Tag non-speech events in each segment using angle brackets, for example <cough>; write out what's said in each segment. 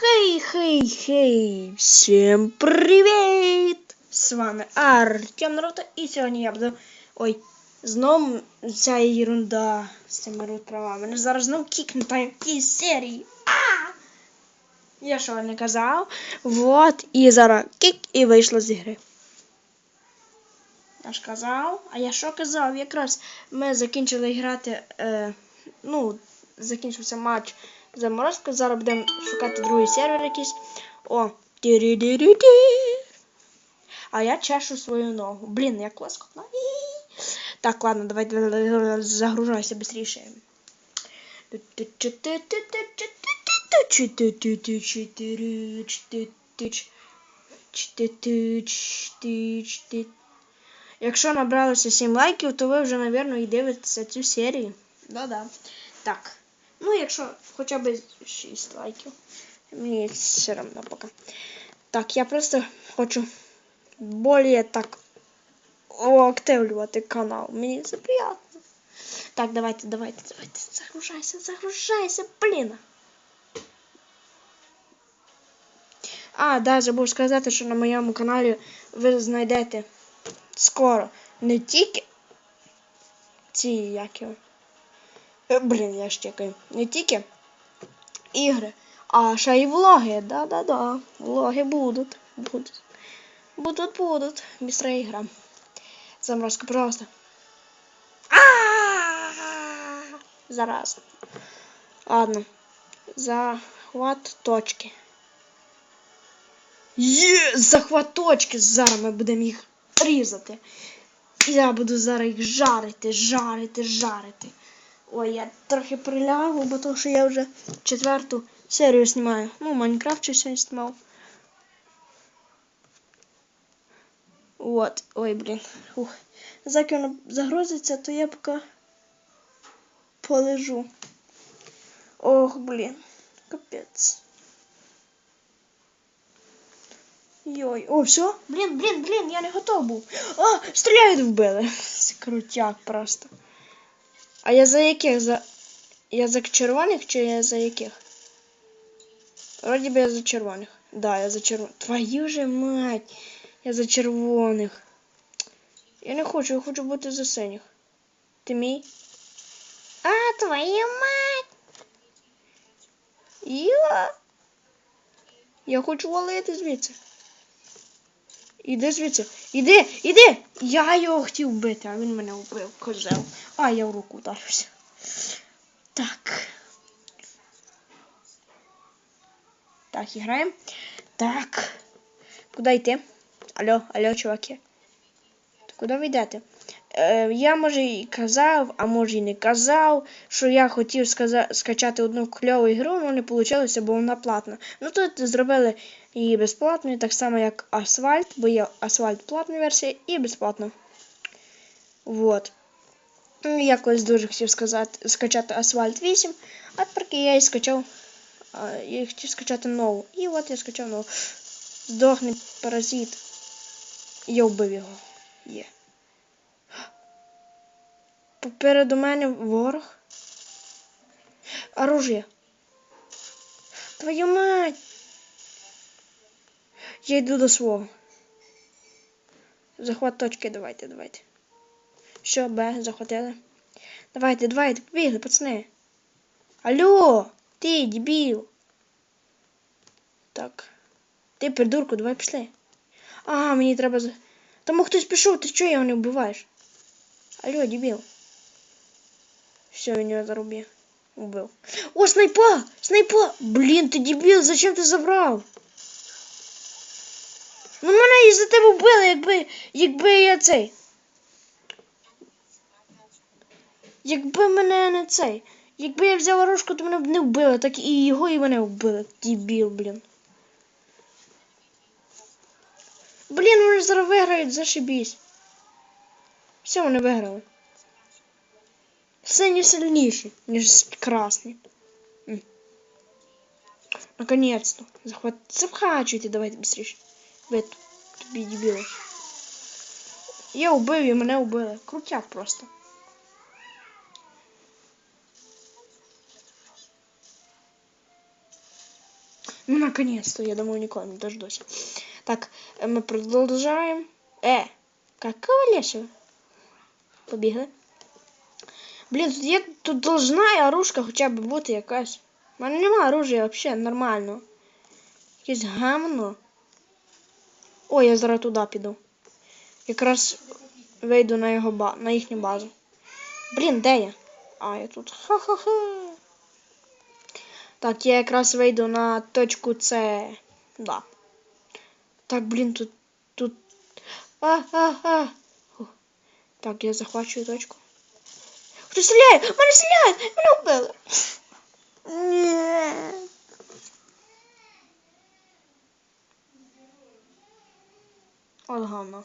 Хей-хей-хей! Всім привіт! З вами Артем Наруто і сьогодні я буду. Ой, знову ця ерунда з цими рутправами. Мене зараз знов кікнуть на якійсь серії. А! Я що не казав? Вот, і зараз кік і вийшло з ігри. Я ж казав, а я що казав? Якраз ми закінчили грати. Е, ну, закінчився матч заморозка. Зараз будемо шукати другий сервер якийсь. О. А я чешу свою ногу. Блін, як лоскотно. Так, ладно, давай, давай, давай загружайся быстрее. Якщо набралося 7 лайків, то ви вже, мабуть, і дивитеся цю серію. Да-да. Так. Ну, якщо хоча б 6 лайків. Мені все одно поки. Так, я просто хочу більше так активлювати канал. Мені це приємно. Так, давайте, давайте, давайте. Загружайся, загружайся, блін. А, да, забув сказати, що на моєму каналі ви знайдете скоро не тільки ці як його. <laughs> Блін, я ж чекаю. Не тільки ігри, а ще й влоги. Да-да-да. Влоги будуть. Будуть. Будуть, будуть. Быстрая ігра. Заморозка, пожалуйста. Зараз. Ладно. Захват точки. Є! Захват точки! Зараз ми будемо їх різати. Я буду зараз їх жарити, жарити, жарити. Ой, я трохи прилягу, бо то, що я вже четверту серію знімаю. Ну, Майнкрафт ще сьогодні знімав. Вот, ой, блін. Ух. Заки воно загрузиться, то я поки полежу. Ох, блін. Капець. Йой, о, все? Блін, блін, блін, я не готов був. А, стріляють вбили. <laughs> Це крутяк просто. А я за яких? За... Я за червоних чи я за яких? Вроді би я за червоних. Да, я за червоних. Твою же мать! Я за червоних. Я не хочу, я хочу бути за синіх. Ти мій? А, твою мать! Я. Я хочу валити звідси. Іди звідси. Іди, іди! Я його хотів вбити, а він мене вбив, козел. А, я в руку ударився. Так. Так, іграємо. Так. Куди йти? Алло, алло, чуваки. Куди ви йдете? Е, я може і казав, а може і не казав, що я хотів скачати одну кльову ігру, але не вийшло, бо вона платна. Ну тут зробили її безплатною, так само як Асфальт, бо є Асфальт платна версія і безплатна. Вот. Ну, Я колись дуже хотів сказати, скачати Асфальт 8, а тепер я і скачав. Я хотів скачати нову. І от я скачав нову. Здохне паразит. Я вбив його. Є. Попереду мене ворог. Оружие. Твою мать! Я йду до свого. Захват точки, давайте, давайте. Що, Б, захватили? Давайте, давайте, побігли, пацани. Алло! Ти, дебіл! Так. Ти, придурку, давай пішли. Ага, мені треба. Тому хтось пішов, ти чого його не вбиваєш? Алло, дебіл. Все, він його зарубив. Убив. О, снайпа! Снайпа! Блін, ти дебіл, зачем ти забрав? Ну мене із-за тебе вбили, якби. Якби я цей. Якби мене не цей. Якби я взяла рожку, то мене б не вбили, так і його, і мене вбили. Дебіл, блін. Блін, вони зараз виграють, зашибісь. Все, вони виграли. Сині сильніші, ніж красні. Наконец-то. Захват... Захвачуйте, давайте быстрее. Ви тобі дебіли. Я убив і мене убили. Крутяк просто. Ну, наконец-то, я думаю, ніколи не дождусь. Так, е, ми продовжаємо. Е, какого лешего? Побігли. Блін, тут є, тут должна оружка хоча б бути якась. У мене немає оружия взагалі нормально. Якесь гамно. О, я зараз туди піду. Якраз вийду на його ба... на їхню базу. Блін, де я? А, я тут. Ха-ха-ха. Так, я якраз вийду на точку С. Да. Так, блін, тут. тут. А-а-а. Фух. Так, я захвачую точку. Хто? Мене стріляють! Мене вбили! Ні. Говно.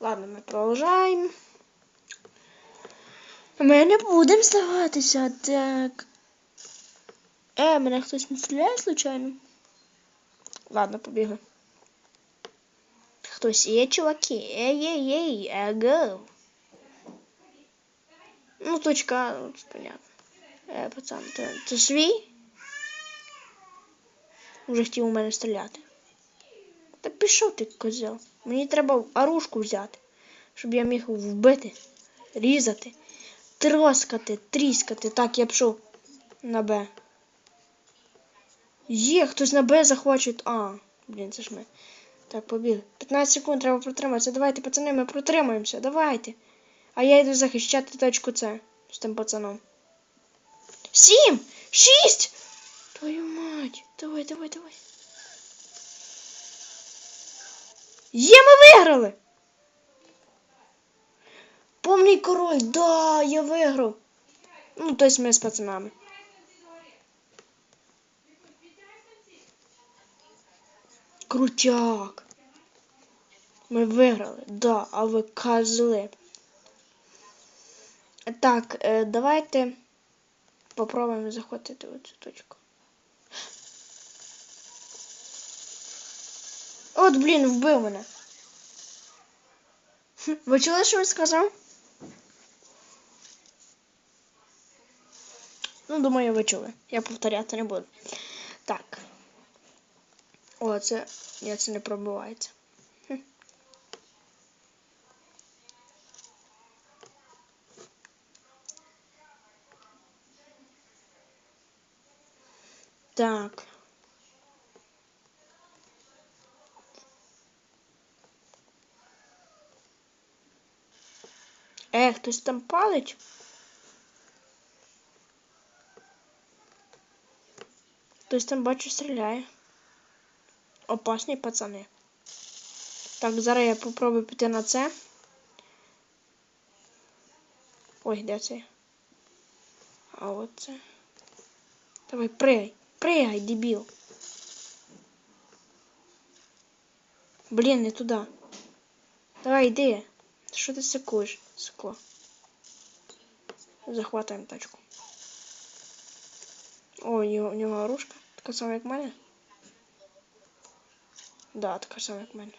Ладно, ми продовжаємо. Ми не будемо здаватися, так. Е, мене хтось не стріляє случайно? Ладно, побігли. Хтось є, чуваки? Ей-ей-ей, его. Ну, точка, ну, понятно. Е, пацан, ти, ти свій? Уже хотів у мене стріляти. Та пішов ти, козел. Мені треба оружку взяти, щоб я міг вбити, різати, троскати, тріскати. Так, я пішов на Б. Є, хтось на Б захоче. А, блін, це ж ми. Так, побіг. 15 секунд треба протриматися. Давайте, пацани, ми протримаємося. Давайте. А я йду захищати точку С з тим пацаном. Сім! Шість! Твою мать! Давай, давай, давай. Є, ми виграли! Повний король, да, я виграв. Ну, то есть ми з пацанами. Крутяк. Ми виграли, да, а ви козли. Так, е, давайте попробуємо захватити оцю точку. От, блін, вбив мене. Ви чули, що він сказав? Ну, думаю, ви чули. Я повторяти не буду. Так. О, це. Ні, це не пробивається. Так. Е, хтось там палить? Хтось там бачу стріляє. Опасні пацани. Так, зараз я попробую піти на це. Ой, де це? А от це. Давай, пригай. Пригай, дебіл. Блін, не туди. Давай, йди. Що ти секуєш, скло? Захватуємо тачку. О, у нього, у нього оружка. Така сама, як мене. Да, така сама, як мене.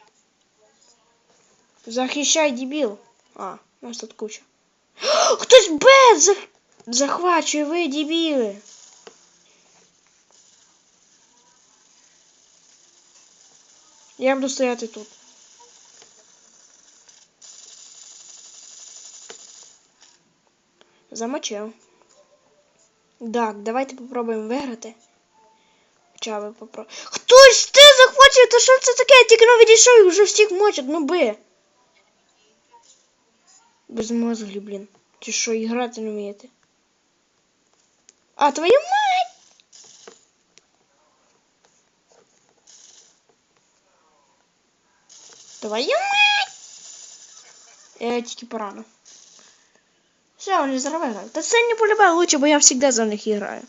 Захищай, дебіл. А, у нас тут куча. <gasps> Хтось Б зах... захвачує, ви, дебіли. Я буду стояти тут. Замочив. Так, давайте попробуємо виграти. Хоча ви попробуємо. Хтось ти захоче, то що це таке? Я тільки не відійшов і вже всіх мочать, ну би. Без мозглі, блін. Чи що, і не вмієте? А, твою мать! Твою мать! Я тільки порано. Все, вони виграють. Та це не полюбає лучше, бо я завжди за них граю.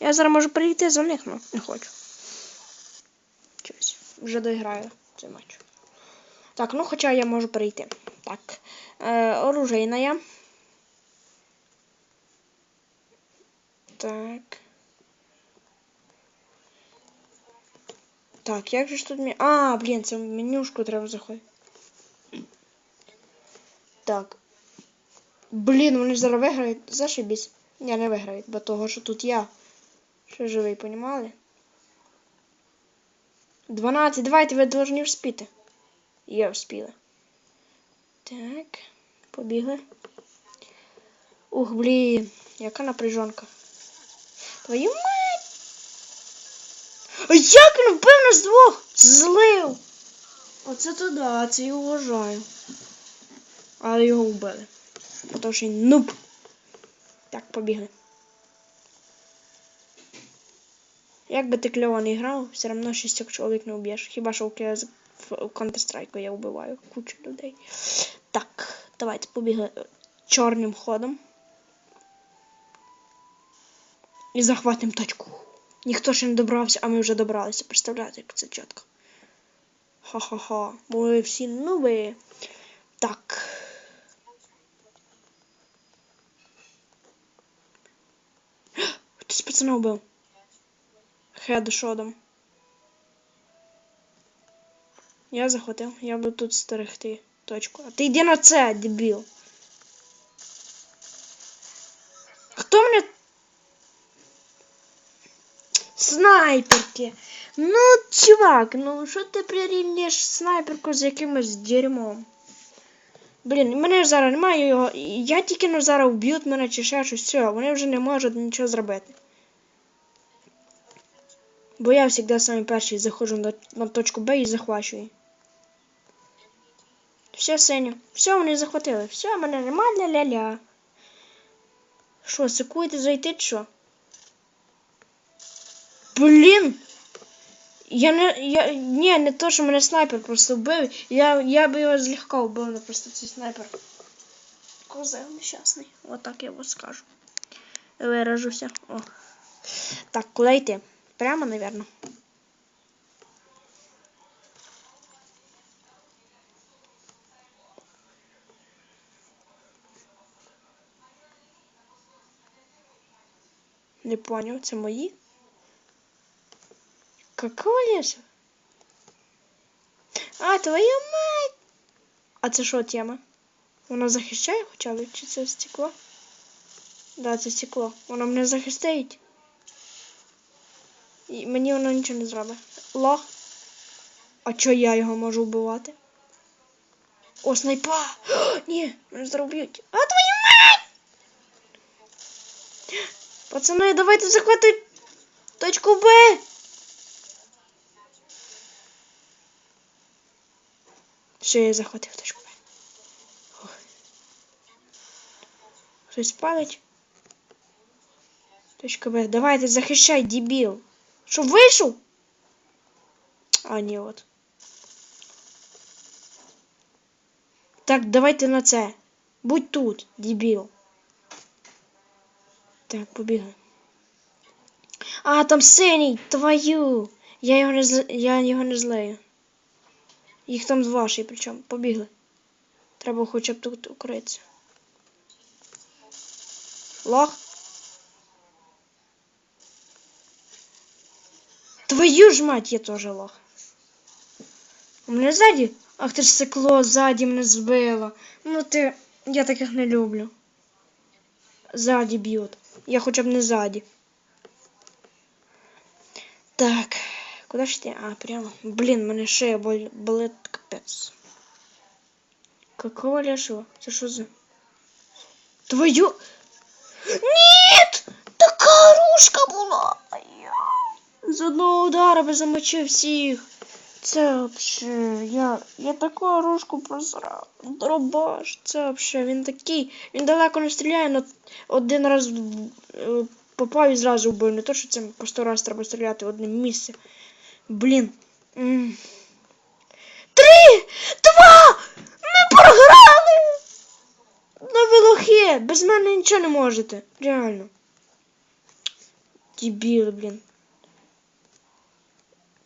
Я зараз можу прийти за них, але не хочу. Щось. Вже доіграю цей матч. Так, ну хоча я можу перейти. Так. Е, оружейна я. Так. Так, як же ж тут мені... А, блін, це в менюшку треба заходити. Так. Блін, вони зараз виграють. Зашибісь. Ні, не виграють, бо того, що тут я ще живий, понімали? 12. Давайте ви повинні вспіти. Є вспіли. Так, побігли. Ух, блін, яка напряжонка. Твою мать! Як він вбив нас двох? Злив! Оце то да, це я вважаю. Але його вбили. Тому що він нуб. Так, побігли. Як би ти кльово не грав, все одно шістьох чоловік не уб'єш. Хіба що в Counter-Strike я вбиваю кучу людей. Так, давайте побігли чорним ходом. І захватимо точку. Ніхто ще не добрався, а ми вже добралися. Представляєте, як це чітко. Ха-ха-ха. Ви всі нуби. Так. <gasps> Хтось пацана вбив. Хедшодом. Я захватив. Я буду тут стерегти точку. А ти йди на це, дебіл. Хто мене. Снайперки. Ну, чувак, ну що ти прирівнюєш снайперку з якимось дерьмом? Блін, мене ж зараз немає його. Я тільки ну зараз вб'ють мене чи ще щось. Все, вони вже не можуть нічого зробити. Бо я завжди самий перший заходжу на, на точку Б і захвачую. Все, синю. Все, вони захватили. Все, мене нема ля-ля-ля. Що, сикуєте зайти чи що? Блін! Я не. Я. Ні, не то, що мене снайпер просто вбив. Я, я би його злегка вбив, але просто цей снайпер. Козел нещасний. Отак я вас скажу. Виражуся. О. Так, куди йти? Прямо, наверное. Не понял, це мої? Какого леса? А, твою мать! А це що тема? Вона захищає хоча б? Чи це стекло? Да, це стекло. Воно мене захистить. І мені воно нічого не зробить. Лох. А чо я його можу вбивати? О, снайпа! О, ні, мене зроб'ють. А твою мать! Пацани, давайте захвати точку Б. Все, я захватив точку Б. Хтось палить. Точка Б. Давайте захищай, дебіл. Що, вийшов? А, ні, от. Так, давайте на це. Будь тут, дебіл. Так, побігли. А, там синій, твою. Я його не зл... я його не злею. Їх там з вашої, причому. Побігли. Треба хоча б тут укритися. Лох. Твою ж мать, я тоже лох. У мене ззаді? Ах ти ж стекло ззаді мене збило. Ну ти. Я таких не люблю. Ззаді б'ють. Я хоча б не ззаді. Так. Куди ж ти? А, прямо. Блін, мене шея бол- болить капець. Какого ляшого? Це що за? Твою. Ні! Така рушка була! З одного удара би замочив всіх. Це вообще, я, я таку оружку просрав. Дробаш, це вообще, він такий. Він далеко не стріляє, але один раз е, попав і зразу вбив. Не то, що це по сто раз треба стріляти в одне місце. Блін. Три! Два! Ми програли! На вилохи! Без мене нічого не можете. Реально. Дебіли, блін.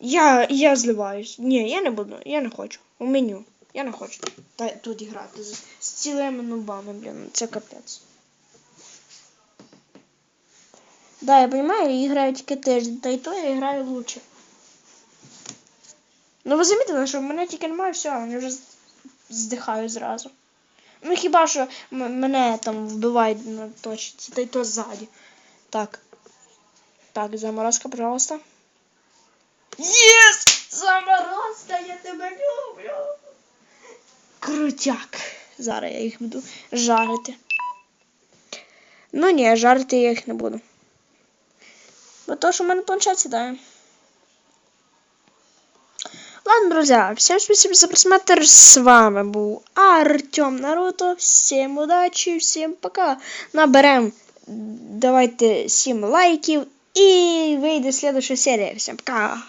Я, я зливаюсь. Ні, я не буду, я не хочу. У меню. Я не хочу та, тут грати з, з цілими нубами, блін. Це капець. Да, я понимаю, я граю тільки тиждень, та й то я граю лучше. Ну ви замітили, що в мене тільки немає все, вони вже здихаю зразу. Ну хіба що мене там вбивають на точці, та й то ззаді. Так. Так, заморозка, пожалуйста. Єс! Сам я тебе люблю. Крутяк. Зараз я їх буду жарити. Ну ні, жарити я їх не буду. Бо то, що в мене планшет сідає. Ладно, друзья, всем спасибо за просмотр. С вами был Артем Наруто. Всем удачи, всем пока. Наберем, давайте 7 лайків и выйдет следующая серия, Всем пока.